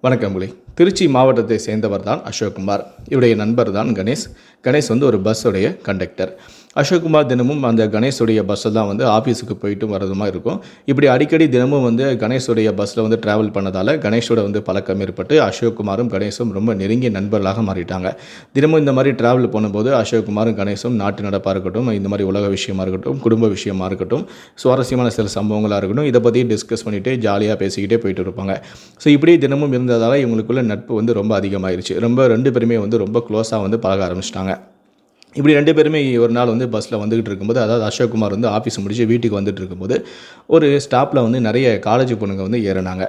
வணக்கம் புலி. திருச்சி மாவட்டத்தை சேர்ந்தவர் தான் அசோக்குமார். இவருடைய நண்பர் தான் கணேஷ். கணேஷ் வந்து ஒரு பஸ்ஸுடைய கண்டக்டர் அசோக்குமார் தினமும் அந்த கணேஷுடைய பஸ்ஸில் தான் வந்து ஆஃபீஸுக்கு போயிட்டு வரதுமா இருக்கும். இப்படி அடிக்கடி தினமும் வந்து கணேஷுடைய பஸ்ஸில் வந்து ட்ராவல் பண்ணதால் கணேஷோட வந்து பழக்கம் ஏற்பட்டு அசோக்குமாரும் கணேஷும் ரொம்ப நெருங்கிய நண்பர்களாக மாறிட்டாங்க. தினமும் இந்த மாதிரி ட்ராவல் பண்ணும்போது அசோக்குமாரும் கணேஷும் நாட்டு நடப்பாக இருக்கட்டும் இந்த மாதிரி உலக விஷயமா இருக்கட்டும் குடும்ப விஷயமா இருக்கட்டும் சுவாரஸ்யமான சில சம்பவங்களாக இருக்கட்டும் இதை பற்றி டிஸ்கஸ் பண்ணிவிட்டு ஜாலியாக பேசிக்கிட்டே போயிட்டு இருப்பாங்க. ஸோ இப்படி தினமும் இருந்ததால் இவங்களுக்குள்ள நட்பு வந்து ரொம்ப அதிகமாகிருச்சு ரொம்ப ரெண்டு பேருமே வந்து ரொம்ப க்ளோஸாக வந்து பழக ஆரம்பிச்சிட்டாங்க. இப்படி ரெண்டு பேருமே ஒரு நாள் வந்து பஸ்ஸில் வந்துகிட்டு இருக்கும்போது அதாவது அசோக்குமார் வந்து ஆஃபீஸ் முடிச்சு வீட்டுக்கு வந்துட்டு இருக்கும்போது ஒரு ஸ்டாப்பில் வந்து நிறைய காலேஜ் பொண்ணுங்க வந்து ஏறினாங்க.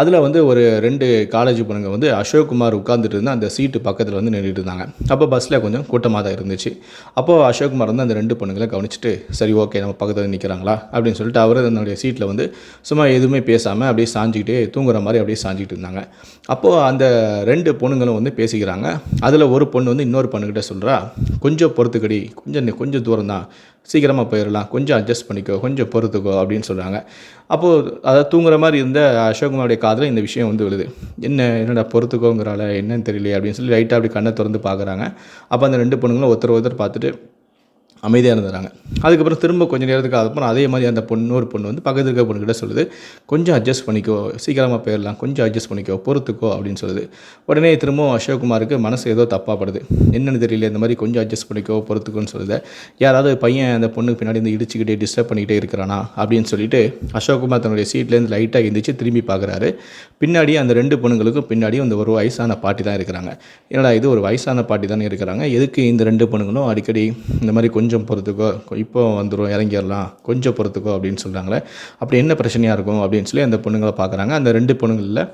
அதில் வந்து ஒரு ரெண்டு காலேஜ் பொண்ணுங்க வந்து அசோக்குமார் உட்காந்துட்டு இருந்தால் அந்த சீட்டு பக்கத்தில் வந்து நின்றுட்டு இருந்தாங்க. அப்போ பஸ்ஸில் கொஞ்சம் கூட்டமாக தான் இருந்துச்சு. அப்போது அசோக்குமார் வந்து அந்த ரெண்டு பொண்ணுங்களை கவனிச்சுட்டு சரி ஓகே நம்ம பக்கத்தில் நிற்கிறாங்களா அப்படின்னு சொல்லிட்டு அவர் தன்னுடைய சீட்டில் வந்து சும்மா எதுவுமே பேசாமல் அப்படியே சாஞ்சிக்கிட்டே தூங்குற மாதிரி அப்படியே சாஞ்சிக்கிட்டு இருந்தாங்க. அப்போது அந்த ரெண்டு பொண்ணுங்களும் வந்து பேசிக்கிறாங்க. அதில் ஒரு பொண்ணு வந்து இன்னொரு பொண்ணுக்கிட்ட சொல்கிறா கொஞ்சம் பொறுத்துக்கடி கொஞ்சம் கொஞ்சம் தூரம் தான் சீக்கிரமாக போயிடலாம். கொஞ்சம் அட்ஜஸ்ட் பண்ணிக்கோ கொஞ்சம் பொறுத்துக்கோ அப்படின்னு சொல்கிறாங்க அப்போது அதாவது தூங்குற மாதிரி இருந்த அசோக்குமாருடைய காதில் இந்த விஷயம் வந்து விழுது. என்ன என்னடா பொறுத்துக்கோங்கிறால என்னன்னு தெரியலையே அப்படின்னு சொல்லி லைட்டாக அப்படி கண்ணை திறந்து பார்க்குறாங்க. அப்போ அந்த ரெண்டு பொண்ணுங்களும் ஒருத்தர் ஒருத்தர் பார்த்துட்டு அமைதியாக இருந்துறாங்க. அதுக்கப்புறம் திரும்ப கொஞ்ச நேரத்துக்கு அப்புறம் அதே மாதிரி அந்த பொண்ணு ஒரு பொண்ணு வந்து பக்கத்து இருக்க பொண்ணுக்கிட்ட சொல்லுது கொஞ்சம் அட்ஜஸ்ட் பண்ணிக்கோ சீக்கிரமாக போயிடலாம் கொஞ்சம் அட்ஜஸ்ட் பண்ணிக்கோ பொறுத்துக்கோ அப்படின்னு சொல்லுது. உடனே திரும்பவும் அசோக்குமாருக்கு மனசு ஏதோ தப்பாகப்படுது என்னென்னு தெரியல இந்த மாதிரி கொஞ்சம் அட்ஜஸ்ட் பண்ணிக்கோ பொறுத்துக்கோன்னு சொல்லுது. யாராவது பையன் அந்த பொண்ணுக்கு பின்னாடி இருந்து இடிச்சுக்கிட்டே டிஸ்டர்ப் பண்ணிக்கிட்டே இருக்கிறானா? அப்படின்னு சொல்லிட்டு அசோக்குமார் தன்னுடைய சீட்லேருந்து லைட்டாக எந்திரிச்சு திரும்பி பார்க்குறாரு பின்னாடி அந்த ரெண்டு பொண்ணுங்களுக்கும் பின்னாடி அந்த ஒரு வயசான பாட்டி தான் இருக்கிறாங்க. என்னடா இது ஒரு வயசான பாட்டி தானே இருக்கிறாங்க. எதுக்கு இந்த ரெண்டு பொண்ணுங்களும் அடிக்கடி இந்த மாதிரி கொஞ்சம் கொஞ்சம் பொறுத்துக்கோ. இப்போ வந்துடும் இறங்கிடலாம். கொஞ்சம் பொறுத்துக்கோ அப்படின்னு சொல்கிறாங்களே அப்படி என்ன பிரச்சனையாக இருக்கும் அப்படின்னு சொல்லி அந்த பொண்ணுங்களை பார்க்குறாங்க. அந்த ரெண்டு பொண்ணுங்களில்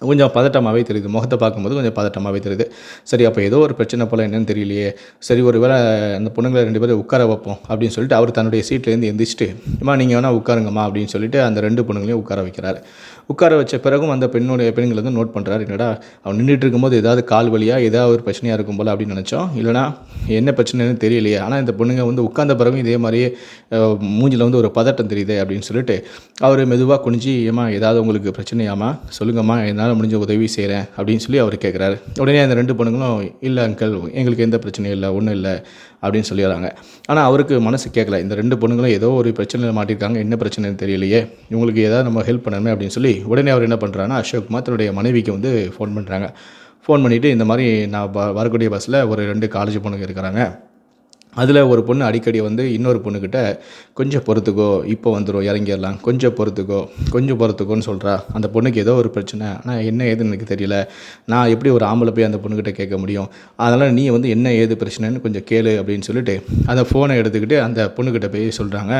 கொஞ்சம் பதட்டமாகவே தெரியுது. முகத்தை பார்க்கும்போது கொஞ்சம் பதட்டமாகவே தெரியுது. சரி அப்போ ஏதோ ஒரு பிரச்சனை போல் என்னன்னு தெரியலையே. சரி ஒரு வேளை அந்த பொண்ணுங்களை ரெண்டு பேரும் உட்கார வைப்போம் அப்படின்னு சொல்லிட்டு அவர் தன்னுடைய சீட்லேருந்து எந்திரிச்சிட்டு அம்மா நீங்கள் வேணால் உட்காருங்கம்மா அப்படின்னு சொல்லிட்டு அந்த ரெண்டு பொண்ணுங்களையும் உட்கார வைக்கிறாரு. உட்கார வச்ச பிறகும் அந்த பெண்ணுடைய பெண்கள் வந்து நோட் பண்ணுறாரு என்னடா அவன் நின்றுட்டு இருக்கும்போது ஏதாவது கால் வலியாக ஏதாவது ஒரு பிரச்சனையாக இருக்கும் போல் அப்படின்னு நினச்சோம். இல்லைனா என்ன பிரச்சனைன்னு தெரியலையே. ஆனால் இந்த பொண்ணுங்க வந்து உட்கார்ந்த பிறகும் இதே மாதிரியே மூஞ்சில் வந்து ஒரு பதட்டம் தெரியுது அப்படின்னு சொல்லிட்டு அவர் மெதுவாக குனிஞ்சு ஏமா ஏதாவது உங்களுக்கு பிரச்சனையாமா சொல்லுங்கம்மா என்னால் முடிஞ்ச உதவி செய்கிறேன் அப்படின்னு சொல்லி அவர் கேட்குறாரு உடனே அந்த ரெண்டு பொண்ணுங்களும் இல்லை அங்கிள் எங்களுக்கு எந்த பிரச்சனையும் இல்லை ஒன்றும் இல்லை அப்படின்னு சொல்லிடுறாங்க ஆனால் அவருக்கு மனசு கேட்கல இந்த ரெண்டு பொண்ணுங்களும் ஏதோ ஒரு பிரச்சனையில் மாட்டிருக்காங்க என்ன பிரச்சனைன்னு தெரியலையே இவங்களுக்கு ஏதாவது நம்ம ஹெல்ப் பண்ணணுமே அப்படின்னு சொல்லி உடனே அவர் என்ன பண்ணுறாருன்னா அசோக் குமார் தன்னுடைய மனைவிக்கு வந்து ஃபோன் பண்ணுறாங்க ஃபோன் பண்ணிவிட்டு இந்த மாதிரி நான் வ- வரக்கூடிய பஸ்ஸில் ஒரு ரெண்டு காலேஜ் பொண்ணுங்க இருக்கிறாங்க அதில் ஒரு பொண்ணு அடிக்கடி வந்து இன்னொரு பொண்ணுக்கிட்ட கொஞ்சம் பொறுத்துக்கோ இப்போ வந்துடும் இறங்கிடலாம். கொஞ்சம் பொறுத்துக்கோ கொஞ்சம் பொறுத்துக்கோன்னு சொல்கிறா அந்த பொண்ணுக்கு ஏதோ ஒரு பிரச்சனை. ஆனால் என்ன ஏதுன்னு எனக்கு தெரியல. நான் எப்படி ஒரு ஆம்பளை போய் அந்த பொண்ணுக்கிட்ட கேட்க முடியும்? அதனால் நீ வந்து என்ன ஏது பிரச்சனைன்னு கொஞ்சம் கேளு அப்படின்னு சொல்லிட்டு அந்த ஃபோனை எடுத்துக்கிட்டு அந்த பொண்ணுக்கிட்ட போய் சொல்கிறாங்க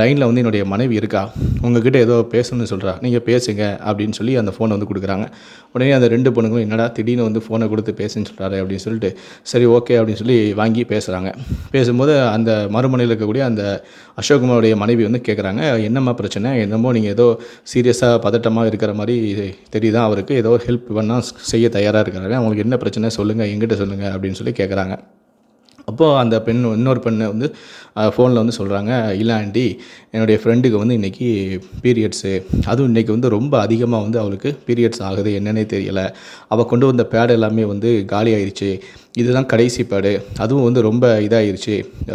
லைனில் வந்து என்னுடைய மனைவி இருக்கா? உங்ககிட்ட ஏதோ பேசணும்னு சொல்கிறா நீங்கள் பேசுங்க அப்படின்னு சொல்லி அந்த ஃபோனை வந்து கொடுக்குறாங்க. உடனே அந்த ரெண்டு பொண்ணுங்களும் என்னடா திடீர்னு வந்து ஃபோனை கொடுத்து பேசுன்னு சொல்கிறாரு அப்படின்னு சொல்லிட்டு சரி ஓகே அப்படின்னு சொல்லி வாங்கி பேசுகிறாங்க பேசும்போது அந்த மறுமனையில் இருக்கக்கூடிய அந்த அசோக்குமாருடைய மனைவி வந்து கேட்குறாங்க என்னம்மா பிரச்சனை? என்னமோ நீங்கள் ஏதோ சீரியஸாக பதட்டமாக இருக்கிற மாதிரி தெரியுதான் அவருக்கு? ஏதோ ஹெல்ப் பண்ணால் செய்ய தயாராக இருக்கிறாங்க அவங்களுக்கு என்ன பிரச்சனை? சொல்லுங்கள் எங்கிட்ட சொல்லுங்கள் அப்படின்னு சொல்லி கேட்குறாங்க அப்போது அந்த பெண் இன்னொரு பெண்ணை வந்து ஃபோனில் வந்து சொல்கிறாங்க இல்லை ஆண்டி என்னுடைய ஃப்ரெண்டுக்கு வந்து இன்றைக்கி பீரியட்ஸு அதுவும் இன்றைக்கி வந்து ரொம்ப அதிகமாக வந்து அவளுக்கு பீரியட்ஸ் ஆகுது என்னன்னே தெரியலை. அவள் கொண்டு வந்த பேடு எல்லாமே வந்து காலி ஆயிடுச்சு இதுதான் கடைசி பேடு அதுவும் வந்து ரொம்ப இதாகிருச்சு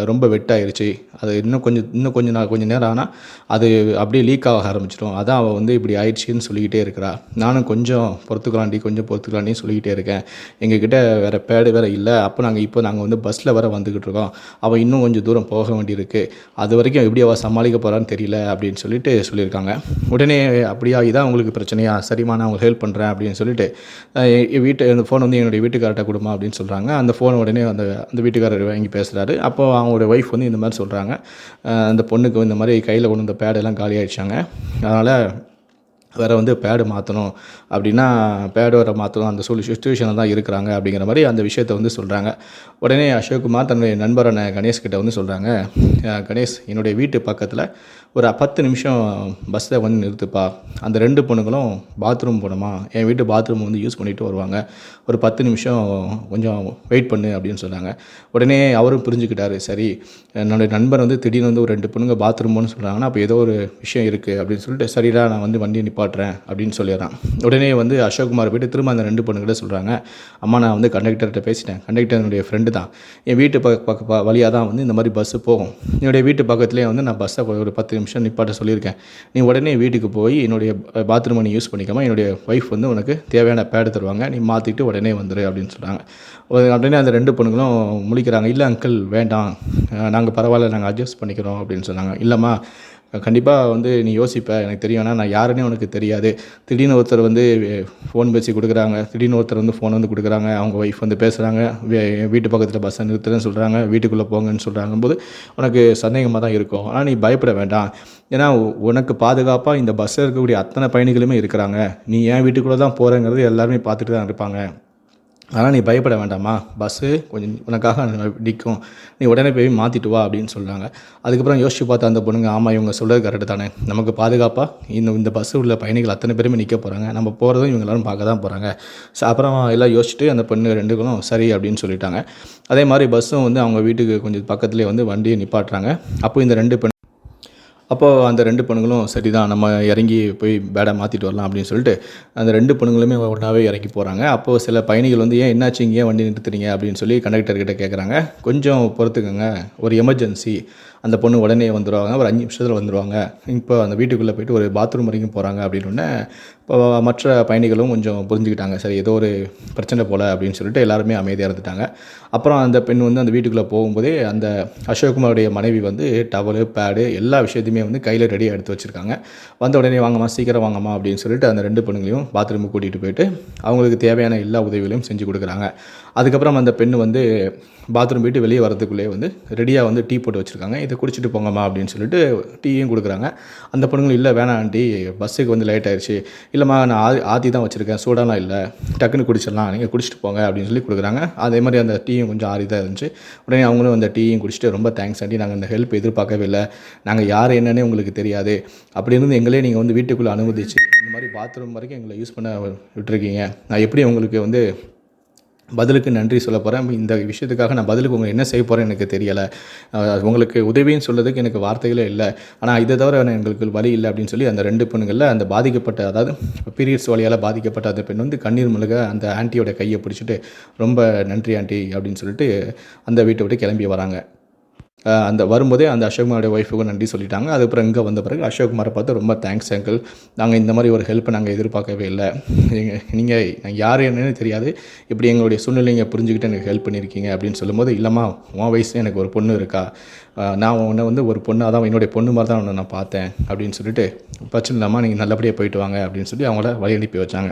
ரொம்ப வெட்டாயிருச்சு. அது இன்னும் கொஞ்சம் இன்னும் கொஞ்சம் நாள் கொஞ்சம் நேரம் ஆனால் அது அப்படியே லீக் ஆக ஆரம்பிச்சிடும். அதான் அவள் வந்து இப்படி ஆயிடுச்சுன்னு சொல்லிக்கிட்டே இருக்கிறா. நானும் கொஞ்சம் பொறுத்துக்கலாண்டி கொஞ்சம் பொறுத்துக்கலாண்டி சொல்லிக்கிட்டே இருக்கேன். எங்ககிட்ட வேறு பேடு வேறு இல்லை. அப்போ நாங்கள் இப்போ நாங்கள் வந்து பஸ்ஸில் வர வந்துக்கிட்டு இருக்கோம். அவள் இன்னும் கொஞ்சம் தூரம் போக வேண்டியிருக்கு. அது வரைக்கும் எப்படி அவள் சமாளிக்க போகிறான்னு தெரியல அப்படின்னு சொல்லிட்டு சொல்லியிருக்காங்க. உடனே அப்படியா இதான் உங்களுக்கு பிரச்சனையா? சரிம்மா நான் உங்களுக்கு ஹெல்ப் பண்ணுறேன் அப்படின்னு சொல்லிட்டு வீட்டு அந்த ஃபோன் வந்து என்னுடைய வீட்டுக்கார்ட்ட கொடுமா அப்படின்னு சொல்கிறாங்க அந்த ஃபோனை உடனே அந்த அந்த வீட்டுக்காரர் வாங்கி பேசுகிறாரு அப்போ அவங்களோட ஒய்ஃப் வந்து இந்த மாதிரி சொல்கிறாங்க அந்த பொண்ணுக்கு இந்த மாதிரி கையில் கொண்டு வந்த பேடெல்லாம் காலி ஆகிடுச்சாங்க அதனால் வேறு வந்து பேடு மாற்றணும் அப்படின்னா பேடு வேறு மாற்றணும் அந்த சொல்லி சுச்சுவேஷனில் தான் இருக்கிறாங்க அப்படிங்கிற மாதிரி அந்த விஷயத்தை வந்து சொல்கிறாங்க உடனே அசோக்குமார் தன்னுடைய நண்பரான கணேஷ் கிட்ட வந்து சொல்கிறாங்க கணேஷ் என்னுடைய வீட்டு பக்கத்தில் ஒரு பத்து நிமிஷம் பஸ்ஸில் வந்து நிறுத்துப்பா. அந்த ரெண்டு பொண்ணுங்களும் பாத்ரூம் போகணுமா என் வீட்டு பாத்ரூம் வந்து யூஸ் பண்ணிட்டு வருவாங்க. ஒரு பத்து நிமிஷம் கொஞ்சம் வெயிட் பண்ணு அப்படின்னு சொன்னாங்க உடனே அவரும் புரிஞ்சுக்கிட்டாரு. சரி என்னுடைய நண்பர் வந்து திடீர்னு வந்து ஒரு ரெண்டு பொண்ணுங்க பாத்ரூம் போகணும்னு சொல்கிறாங்கன்னா அப்போ ஏதோ ஒரு விஷயம் இருக்குது அப்படின்னு சொல்லிட்டு சரிடா நான் வந்து வண்டியை நிப்பாட்டுறேன் அப்படின்னு சொல்லிடுறான். உடனே வந்து அசோக்குமார் போயிட்டு திரும்ப அந்த ரெண்டு பொண்ணுகிட்ட சொல்கிறாங்க அம்மா நான் வந்து கண்டக்டர்கிட்ட பேசிட்டேன். கண்டக்டர் என்னுடைய ஃப்ரெண்டு தான். என் வீட்டு பக்க பக்க வழியாக தான் வந்து இந்த மாதிரி பஸ்ஸு போகும். என்னுடைய வீட்டு பக்கத்துலேயே வந்து நான் பஸ்ஸை ஒரு பத்து நிமிஷம் நிப்பாட்ட சொல்லியிருக்கேன். நீ உடனே வீட்டுக்கு போய் என்னுடைய பாத்ரூமை நீ யூஸ் பண்ணிக்காமல் என்னுடைய ஒய்ஃப் வந்து உனக்கு தேவையான பேடு தருவாங்க. நீ மாற்றிட்டு உடனே வந்துடு அப்படின்னு சொல்கிறாங்க உடனே அந்த ரெண்டு பொண்ணுங்களும் முழிக்கிறாங்க இல்லை அங்கிள் வேண்டாம். நாங்கள் பரவாயில்ல நாங்கள் அட்ஜஸ்ட் பண்ணிக்கிறோம் அப்படின்னு சொன்னாங்க. இல்லைம்மா கண்டிப்பாக வந்து நீ யோசிப்ப. எனக்கு தெரியும். ஆனால் நான் யாருன்னே உனக்கு தெரியாது. திடீர்னு ஒருத்தர் வந்து ஃபோன் பேசி கொடுக்குறாங்க. திடீர்னு ஒருத்தர் வந்து ஃபோன் வந்து கொடுக்குறாங்க. அவங்க ஒய்ஃப் வந்து பேசுகிறாங்க வீட்டு பக்கத்தில் பஸ்ஸை நிறுத்துறேன்னு சொல்கிறாங்க வீட்டுக்குள்ளே போங்கன்னு சொல்கிறாங்க போது உனக்கு சந்தேகமாக தான் இருக்கும். ஆனால் நீ பயப்பட வேண்டாம். ஏன்னா உனக்கு பாதுகாப்பாக இந்த பஸ்ஸில் இருக்கக்கூடிய அத்தனை பயணிகளுமே இருக்கிறாங்க. நீ ஏன் வீட்டுக்குள்ளே தான் போகிறேங்கிறது எல்லாருமே பார்த்துட்டு தான் இருப்பாங்க. அதனால் நீ பயப்பட வேண்டாமா பஸ்ஸு கொஞ்சம் உனக்காக நிற்கும். நீ உடனே போய் மாற்றிட்டு வா அப்படின்னு சொல்கிறாங்க அதுக்கப்புறம் யோசிச்சு பார்த்து அந்த பொண்ணுங்க ஆமாம் இவங்க சொல்கிறது கரெக்டு தானே. நமக்கு பாதுகாப்பாக இந்த இந்த பஸ்ஸு உள்ள பயணிகள் அத்தனை பேருமே நிற்க போகிறாங்க நம்ம போகிறதும் இவங்க பார்க்க தான் போகிறாங்க ஸோ அப்புறம் எல்லாம் யோசிச்சுட்டு அந்த பொண்ணு ரெண்டுகளும் சரி அப்படின்னு சொல்லிட்டாங்க. அதே மாதிரி பஸ்ஸும் வந்து அவங்க வீட்டுக்கு கொஞ்சம் பக்கத்துலேயே வந்து வண்டியை நிப்பாட்டுறாங்க. அப்போ இந்த ரெண்டு பெண் அப்போது அந்த ரெண்டு பொண்ணுங்களும் சரி தான் நம்ம இறங்கி போய் பேடை மாற்றிட்டு வரலாம் அப்படின்னு சொல்லிட்டு அந்த ரெண்டு பொண்ணுங்களுமே ஒன்றாவே இறங்கி போகிறாங்க அப்போது சில பயணிகள் வந்து ஏன் என்னாச்சு? இங்கே வண்டி நிறுத்துறீங்க? அப்படின்னு சொல்லி கண்டக்டர்கிட்ட கேட்குறாங்க கொஞ்சம் பொறுத்துக்கோங்க. ஒரு எமர்ஜென்சி அந்த பொண்ணு உடனே வந்துடுவாங்க ஒரு அஞ்சு நிமிஷத்தில் வந்துடுவாங்க இப்போ அந்த வீட்டுக்குள்ளே போயிட்டு ஒரு பாத்ரூம் வரைக்கும் போகிறாங்க அப்படின்னு இப்போ மற்ற பயணிகளும் கொஞ்சம் புரிஞ்சுக்கிட்டாங்க. சரி ஏதோ ஒரு பிரச்சனை போல் அப்படின்னு சொல்லிட்டு எல்லாருமே அமைதியாக இருந்துட்டாங்க. அப்புறம் அந்த பெண் வந்து அந்த வீட்டுக்குள்ளே போகும்போதே அந்த அசோக்குமாருடைய மனைவி வந்து டவலு பேடு எல்லா விஷயத்தையுமே வந்து கையில் ரெடியாக எடுத்து வச்சுருக்காங்க. வந்த உடனே வாங்கம்மா சீக்கிரம் வாங்கம்மா அப்படின்னு சொல்லிட்டு அந்த ரெண்டு பொண்ணுங்களையும் பாத்ரூமுக்கு கூட்டிகிட்டு போயிட்டு அவங்களுக்கு தேவையான எல்லா உதவிகளையும் செஞ்சு கொடுக்குறாங்க. அதுக்கப்புறம் அந்த பெண் வந்து பாத்ரூம் போயிட்டு வெளியே வரதுக்குள்ளேயே வந்து ரெடியாக வந்து டீ போட்டு வச்சுருக்காங்க. இதை குடிச்சிட்டு போங்கம்மா அப்படின்னு சொல்லிட்டு டீயும் கொடுக்குறாங்க. அந்த பொண்ணுங்களும் இல்லை வேணாம் ஆண்டி பஸ்ஸுக்கு வந்து லேட் ஆயிடுச்சு இல்லைம்மா நான் ஆதி ஆத்தி தான் வச்சுருக்கேன். சூடாலாம் இல்லை. டக்குன்னு குடிச்சிடலாம். நீங்கள் குடிச்சிட்டு போங்க அப்படின்னு சொல்லி கொடுக்குறாங்க. அதே மாதிரி அந்த டீயும் கொஞ்சம் ஆறி தான் இருந்துச்சு. உடனே அவங்களும் அந்த டீயும் குடிச்சிட்டு ரொம்ப தேங்க்ஸ் ஆண்டி. நாங்கள் இந்த ஹெல்ப் எதிர்பார்க்கவே இல்லை. நாங்கள் யார் என்னன்னே உங்களுக்கு தெரியாது. அப்படி இருந்து எங்களே நீங்கள் வந்து வீட்டுக்குள்ளே அனுமதிச்சு இந்த மாதிரி பாத்ரூம் வரைக்கும் எங்களை யூஸ் பண்ண விட்டுருக்கீங்க. நான் எப்படி உங்களுக்கு வந்து பதிலுக்கு நன்றி சொல்ல போகிறேன் இந்த விஷயத்துக்காக நான் பதிலுக்கு உங்கள் என்ன செய்ய போகிறேன் எனக்கு தெரியலை. உங்களுக்கு உதவின்னு சொல்கிறதுக்கு எனக்கு வார்த்தைகளே இல்லை. ஆனால் இதை தவிர எங்களுக்கு வழி இல்லை அப்படின்னு சொல்லி அந்த ரெண்டு பெண்களில் அந்த பாதிக்கப்பட்ட அதாவது பீரியட்ஸ் வழியால் பாதிக்கப்பட்ட அந்த பெண் வந்து கண்ணீர் முழுக அந்த ஆன்ட்டியோட கையை பிடிச்சிட்டு ரொம்ப நன்றி ஆண்டி அப்படின்னு சொல்லிட்டு அந்த வீட்டை விட்டு கிளம்பி வராங்க. அந்த வரும்போதே அந்த அசோக்குமாரோடைய ஒய்ஃபுக்கும் நன்றி சொல்லிட்டாங்க. அதுக்கப்புறம் இங்கே வந்த பிறகு அசோக்குமாரை பார்த்து ரொம்ப தேங்க்ஸ் அங்கிள் நாங்கள் இந்த மாதிரி ஒரு ஹெல்ப்பை நாங்கள் எதிர்பார்க்கவே இல்லை. நீங்கள் நீங்கள் யார் என்னன்னு தெரியாது. இப்படி எங்களுடைய சூழ்நிலையை புரிஞ்சுக்கிட்டு எனக்கு ஹெல்ப் பண்ணியிருக்கீங்க அப்படின்னு சொல்லும்போது இல்லைம்மா உன் வயசு எனக்கு ஒரு பொண்ணு இருக்கா? நான் உன்னை வந்து ஒரு பொண்ணு அதான் என்னுடைய பொண்ணு மாதிரி தான் உன்னை நான் பார்த்தேன் அப்படின்னு சொல்லிட்டு பிரச்சனை இல்லாமல் நீங்கள் நல்லபடியாக போயிட்டு வாங்க அப்படின்னு சொல்லி அவங்கள வழி அனுப்பி வச்சாங்க.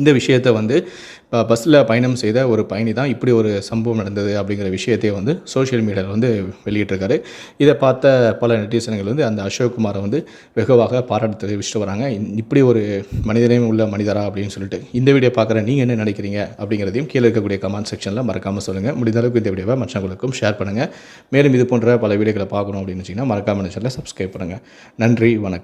இந்த விஷயத்தை வந்து இப்போ பஸ்ஸில் பயணம் செய்த ஒரு பயணி தான் இப்படி ஒரு சம்பவம் நடந்தது அப்படிங்கிற விஷயத்தையே வந்து சோஷியல் மீடியாவில் வந்து வெளியிட்டிருக்காரு. இதை பார்த்த பல நெட்டிசன்கள் வந்து அந்த அசோக் குமாரை வந்து வெகுவாக பாராட்டு தெரிவிச்சுட்டு வராங்க. இப்படி ஒரு மனிதனையும் உள்ள மனிதரா அப்படின்னு சொல்லிட்டு இந்த வீடியோ பார்க்குற நீங்கள் என்ன நினைக்கிறீங்க அப்படிங்கிறதையும் கீழே இருக்கக்கூடிய கமெண்ட் செக்ஷனில் மறக்காமல் சொல்லுங்கள் முடிந்த அளவுக்கு இந்த வீடியோவை மற்றவங்களுக்கும் ஷேர் பண்ணுங்கள் மேலும் இது போன்ற பல வீடியோக்களை பார்க்கணும் அப்படின்னு வச்சிங்கன்னா மறக்காமல் சேனலை சப்ஸ்கிரைப் பண்ணுங்கள் நன்றி வணக்கம்.